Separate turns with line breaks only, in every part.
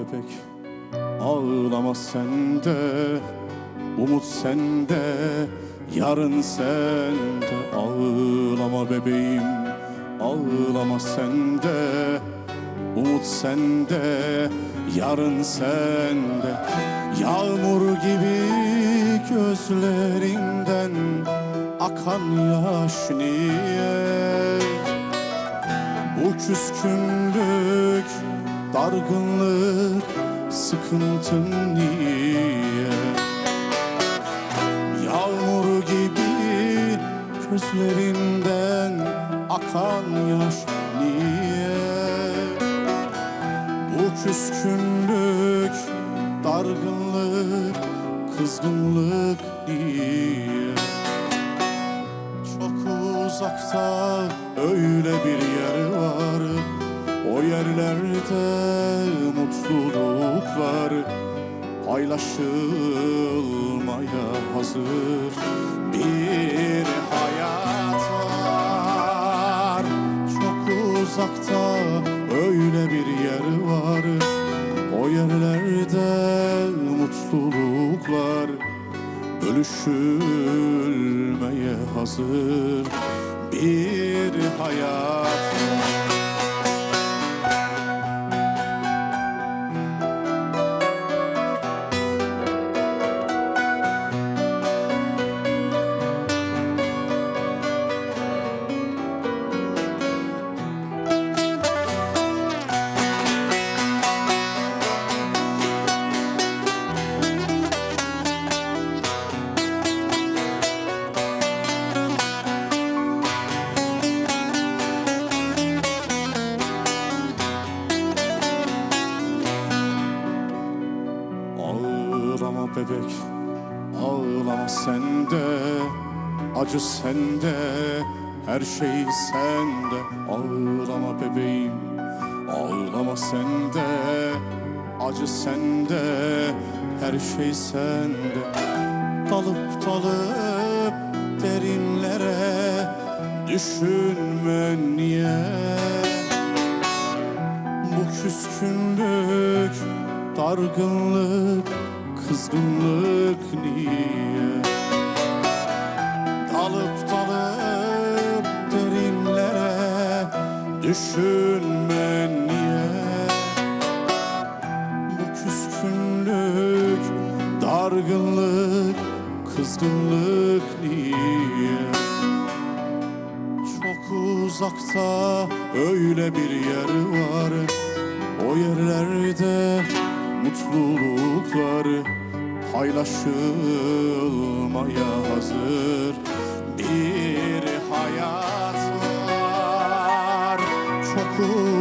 bebek Ağlama sende Umut sende Yarın sende. Ağlama bebeğim Ağlama sende Umut sende Yarın sende. Yağmur gibi gözlerinden Akan yaş niye? Bu küskünlük, dargınlık, sıkıntın niye? Yağmur gibi gözlerinden akan yaş niye? Bu küskünlük, dargınlık, kızgınlık niye? Çok uzakta öyle bir O yerlerde mutluluklar Paylaşılmaya hazır. Bir hayat var Çok uzakta öyle bir yer var. O yerlerde mutluluklar Bölüşülmeye hazır. Bir hayat Ağlama bebek Ağlama sende Acı sende Her şey sende. Ağlama bebeğim Ağlama sende Acı sende Her şey sende. Dalıp dalıp derinlere Düşünme niye? Bu küskünlük, dargınlık, kızgınlık niye? Dalıp dalıp derinlere düşünme niye? Bu küskünlük, dargınlık, kızgınlık niye? Çok uzakta öyle bir yer var O yerlerde mutluluklar Paylaşılmaya hazır. Bir hayat var. Çok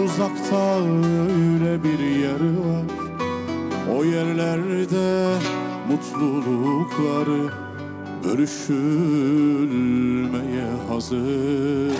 uzakta öyle bir yer var O yerlerde mutluluklar bölüşülmeye hazır